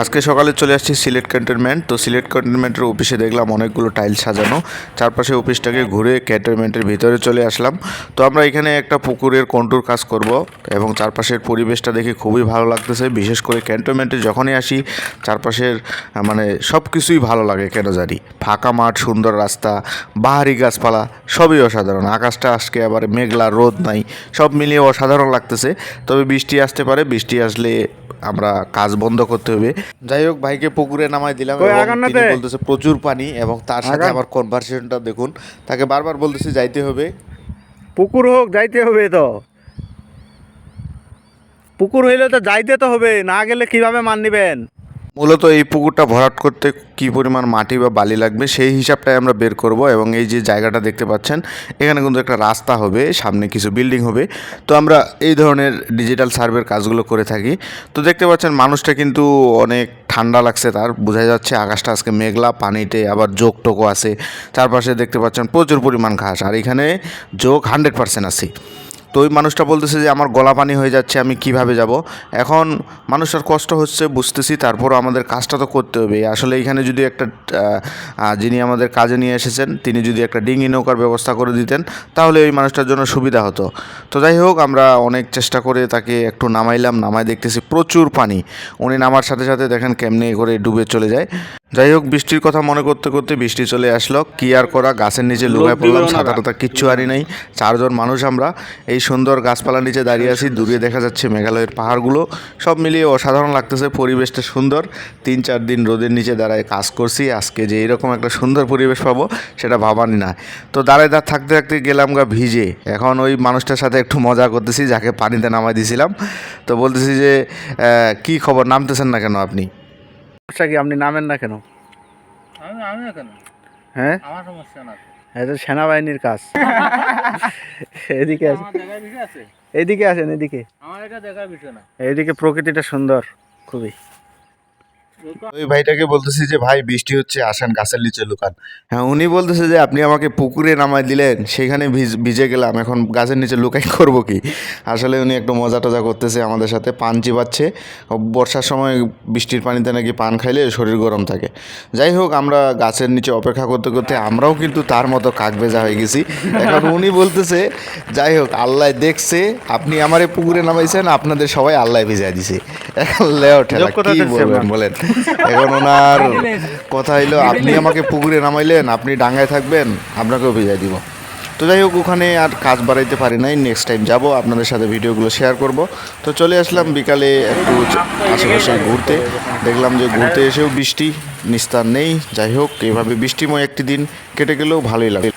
আজকে সকালে চলে আসছি সিলেট ক্যান্টনমেন্ট। তো সিলেট ক্যান্টনমেন্টের অফিসে দেখলাম অনেকগুলো টাইল সাজানো। চারপাশে অফিসটাকে ঘুরে ক্যান্টনমেন্টের ভিতরে চলে আসলাম। তো আমরা এখানে একটা পুকুরের কন্ট্রোর কাজ করব এবং চারপাশের পরিবেশটা দেখে খুবই ভালো লাগতেছে। বিশেষ করে ক্যান্টনমেন্টে যখনই আসি, চারপাশের মানে সব কিছুই ভালো লাগে কেন জানি। ফাঁকা মাঠ, সুন্দর রাস্তা, বাহারি গাছপালা, সবই অসাধারণ। আকাশটা আজকে আবার মেঘলা, রোদ নাই, সব মিলিয়ে অসাধারণ লাগতেছে। তবে বৃষ্টি আসতে পারে। বৃষ্টি আসলে আমরা কাজ বন্ধ করতে হবে। যাই হোক ভাইকে পুকুরে নামাই দিলাম তিনি বলতেছে প্রচুর পানি। এবং তার সাথে। আমার কনভারসেশনটা দেখুন। তাকে বারবার বলতেছে যাইতে হবে। পুকুর হোক যাইতে হবে তো। পুকুর হইলে তো যাইতে তো হবে না গেলে কীভাবে মান নিবেন? মূলত এই পুকুরটা ভরাট করতে কি পরিমাণ মাটি বা বালি লাগবে সেই হিসাবটাই আমরা বের করব এবং এই যে জায়গাটা দেখতে পাচ্ছেন, এখানে কিন্তু একটা রাস্তা হবে, সামনে কিছু বিল্ডিং হবে। তো আমরা এই ধরনের ডিজিটাল সার্ভের কাজগুলো করে থাকি। তো দেখতে পাচ্ছেন মানুষটা কিন্তু অনেক ঠান্ডা লাগছে তার, বোঝা যাচ্ছে আকাশটা আজকে মেঘলা, পানিতে আবার যোগ টোকো আছে। চারপাশে দেখতে পাচ্ছেন প্রচুর পরিমাণ ঘাস, আর এখানে যোগ হান্ড্রেড পার্সেন্ট আছে। তো ওই মানুষটা বলতেছে যে আমার গলা পানি হয়ে যাচ্ছে আমি কীভাবে যাব? এখন মানুষের কষ্ট হচ্ছে বুঝতেছি তারপরও আমাদের কাজটা তো করতে হবে। আসলে এখানে যদি একটা যিনি আমাদের কাজে নিয়ে এসেছেন তিনি যদি একটা ডিঙি নৌকার ব্যবস্থা করে দিতেন তাহলে ওই মানুষটার জন্য সুবিধা হতো। তো যাই হোক আমরা অনেক চেষ্টা করে তাকে একটু নামাইলাম নামাই দেখতেছি প্রচুর পানি। উনি নামার সাথে সাথে দেখেন কেমনে করে ডুবে চলে যায়। যাই হোক বৃষ্টির কথা মনে করতে করতে বৃষ্টি চলে আসলো। কি আর করা গাছের নিচে লুকায় পড়লাম সাঁতার কিচ্ছু আনি নাই। চারজন মানুষ আমরা। এই সুন্দর গাছপালার নিচে দাঁড়িয়ে আছি। দূরে দেখা যাচ্ছে মেঘালয়ের পাহাড়গুলো। সব মিলিয়ে অসাধারণ লাগতেছে পরিবেশটা সুন্দর। তিন চার দিন রোদের নিচে দাঁড়ায় কাজ করছি। আজকে যে এরকম একটা সুন্দর পরিবেশ পাবো সেটা ভাবানি না। তো দাঁড়ায় দাঁড় থাকতে থাকতে গেলাম গা ভিজে। এখন ওই মানুষটার সাথে একটু মজা করতেছি যাকে পানিতে নামাই দিয়েছিলাম তো বলতেছি যে কি খবর? নামতেছেন না কেন আপনি? সমস্যা কি আপনি নামেন না কেন? আমি আমি কেন? হ্যাঁ? আমার সমস্যা না এটা সেনাবাহিনীর কাজ। এদিকে এদিকে আসেন এদিকে। আমার এটা দেখার বিষয় না। এইদিকে প্রকৃতিটা সুন্দর খুবই। ওই ভাইটাকে বলতেছি যে ভাই বৃষ্টি হচ্ছে আসেন গাছের নিচে লুকান। হ্যাঁ উনি বলতেছে যে আপনি আমাকে পুকুরে নামাই দিলেন সেখানে ভিজ- গেলাম এখন গাছের নিচে লুকাই করব কি? আসলে উনি একটু মজা টজা করতেছে আমাদের সাথে পান চিবাচ্ছে। বর্ষার সময় বৃষ্টির পানিতে নাকি পান খাইলে শরীর গরম থাকে। যাই হোক আমরা গাছের নিচে অপেক্ষা করতে করতে আমরাও কিন্তু তার মতো কাক ভেজা হয়ে গেছি। এখন উনি বলতেছে যাই হোক আল্লাহ দেখছে আপনি আমারে পুকুরে নামাইছেন আপনাদের সবাই আল্লাহ ভিজাই দিছে। এখন লেও ঠেলা কথা কি বলবেন বলেন? এখন ওনার কথা হইল আপনি আমাকে পুকুরে নামাইলেন আপনি ডাঙ্গায় থাকবেন আপনাকেও ভিজাই দিব। তো যাই হোক ওখানে আর কাজ বাড়াইতে পারি নাই নেক্সট টাইম যাব আপনাদের সাথে ভিডিওগুলো শেয়ার করব। তো চলে আসলাম বিকালে একটু আশেপাশে ঘুরতে। দেখলাম যে ঘুরতে এসেও বৃষ্টি নিস্তার নেই। যাই হোক এভাবে বৃষ্টিময় একটি দিন কেটে গেলেও ভালোই লাগে।